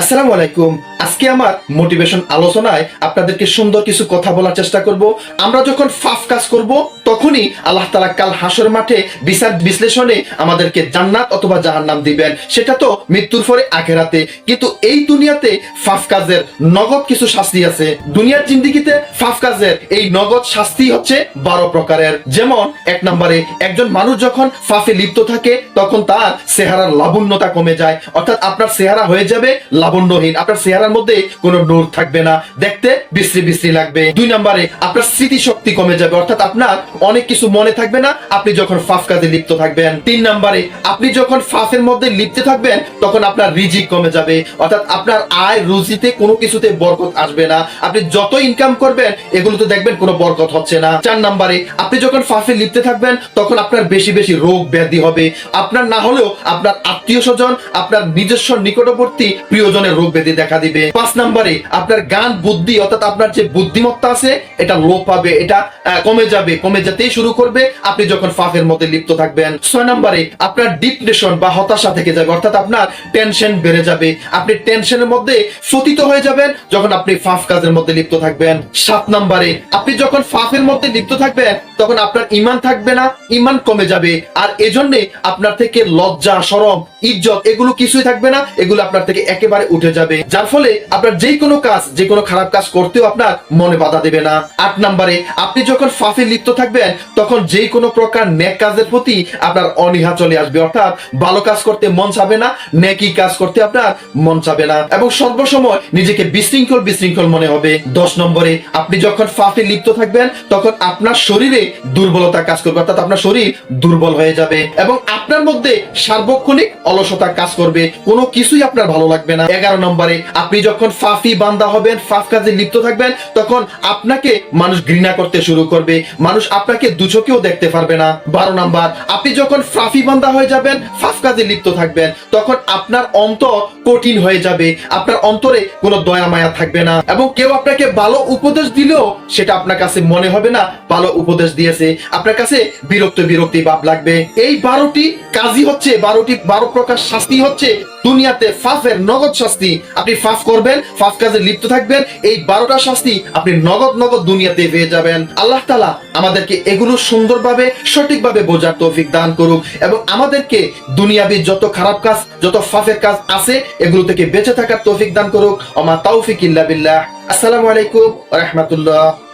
আসসালামু আলাইকুম। আজকে আমার মোটিভেশন আলোচনায় আপনাদেরকে সুন্দর কিছু কথা বলার চেষ্টা করব। আমরা যখন ফাফ কাজ করব, তখনই আল্লাহ তালা কাল হাসর মাঠে বিচার বিশ্লেষণে আমাদেরকে জান্নাত অথবা জাহান্নাম দিবেন। সেটা তো মৃত্যুর পরে আখেরাতে। কিন্তু এই দুনিয়াতে ফাফ কাজের নগদ কিছু শাস্তি আছে। দুনিয়ার জিন্দিগিতে ফাফ কাজের এই নগদ শাস্তি হচ্ছে বারো প্রকারের। যেমন এক নম্বরে, একজন মানুষ যখন ফাফে লিপ্ত থাকে, তখন তার চেহারার লাবণ্যতা কমে যায়। অর্থাৎ আপনার চেহারা হয়ে যাবে লাবণ্যহীন। আপনার চেহারার মধ্যে কোনো নূর থাকবে না। দেখতে বিশ্রী বিশ্রী লাগবে। দুই নম্বরে, আপনার স্মৃতি শক্তি কমে যাবে। অর্থাৎ আপনার অনেক কিছু মনে থাকবে না, আপনি যখন ফাফ কাজে লিপ্ত থাকবেন। তিন নম্বরে, আপনি যখন ফাফের মধ্যে লিপ্ত থাকবেন, তখন আপনার রিজিক কমে যাবে। অর্থাৎ আপনার আয় রুজিতে কোনো কিছুতে বরকত আসবে না। আপনি যত ইনকাম করবেন, এগুলোতে দেখবেন কোনো বরকত হচ্ছে না। চার নম্বরে, আপনি যখন ফাফে লিপ্তে থাকবেন, তখন আপনার বেশি বেশি রোগ ব্যাধি হবে। আপনার না হলেও আপনার আত্মীয় স্বজন, আপনার নিজস্ব নিকটবর্তী প্রিয়জনের রোগ ব্যাধি দেখা দিবে। পাঁচ নম্বরে আপনার গান বুদ্ধি, অর্থাৎ আপনার যে বুদ্ধিমত্তা আছে, এটা লোপ পাবে, এটা কমে যাবে, কমে যেতেই শুরু করবে। আপনি যখন ফাফের মধ্যে লিপ্ত থাকবেন, ছয় নম্বরে আপনার ডিপ্রেশন বা হতাশা থেকে যাবে, অর্থাৎ আপনার টেনশন বেড়ে যাবে। আপনি টেনশনের মধ্যে ফতিত হয়ে যাবেন, যখন আপনি ফাফ কাজের মধ্যে লিপ্ত থাকবেন। সাত নম্বরে, আপনি যখন ফাফের মধ্যে লিপ্ত থাকবেন, তখন আপনার ইমান থাকবে না, ইমান কমে যাবে। আর এজন্যে আপনার থেকে লজ্জা, সরম ইজ্জত, এগুলো কিছুই থাকবে না, এগুলো আপনার থেকে একেবারে উঠে যাবে। যার ফলে আপনার যে কোনো কাজ যে কোনো খারাপ কাজ করতেও আপনার মনে বাধা দেবে না। আট নম্বরে, আপনি যখন ফাফে লিপ্ত থাকবেন, তখন যে কোনো প্রকার নেক কাজের প্রতি আপনার অনীহা চলে আসবে। অর্থাৎ ভালো কাজ করতে মন চাবে না নেকি কাজ করতে আপনার মন চাবে না। এবং সর্বসময় নিজেকে বিশৃঙ্খল বিশৃঙ্খল মনে হবে। দশ নম্বরে, আপনি যখন ফাফে লিপ্ত থাকবেন, তখন আপনার শরীরে দুর্বলতা কাজ করবে। অর্থাৎ আপনার শরীর দুর্বল হয়ে যাবে। এবং আপনার মধ্যে সার্বক্ষণিক অলসতা কাজ করবে, কোনো কিছুই আপনার ভালো লাগবে না। এগারো নম্বরে, আপনি যখন ফাফি বান্দা হবেন, ফাফ কাজে লিপ্ত থাকবেন, তখন আপনাকে মানুষ ঘৃণা করতে শুরু করবে, মানুষ আপনাকে দুচোখেও দেখতে পারবে না। বারো নাম্বার, আপনি যখন ফাফি বান্দা হয়ে যাবেন, ফাফ কাজে লিপ্ত থাকবেন, তখন আপনার অন্তর কঠিন হয়ে যাবে। আপনার অন্তরে কোনো দয়া মায়া থাকবে না। এবং কেউ আপনাকে ভালো উপদেশ দিলেও সেটা আপনার কাছে মনে হবে না, ভালো উপদেশ দিয়েছে। আপনার কাছে বিরক্ত বিরক্তি ভাব লাগবে। এই বারোটি কাজই হচ্ছে, বারোটি, বারো প্রকার শাস্তি হচ্ছে দুনিয়াতে ফাফের নগদ শাস্তি আপনি ফাফ করবেন, ফাফ কাজে লিপ্ত থাকবেন, এই বারোটা শাস্তি আপনি নগদ নগদ দুনিয়াতে পেয়ে যাবেন। আল্লাহ তালা আমাদেরকে এগুলো সুন্দরভাবে, সঠিকভাবে বোঝার তৌফিক দান করুক এবং আমাদেরকে দুনিয়াবি যত খারাপ কাজ, যত ফাফের কাজ আছে, এগুলো থেকে বেঁচে থাকার তৌফিক দান করুক। অমা তৌফিক ইল্লা বিল্লাহ। আসসালামু আলাইকুম রহমতুল্লাহ।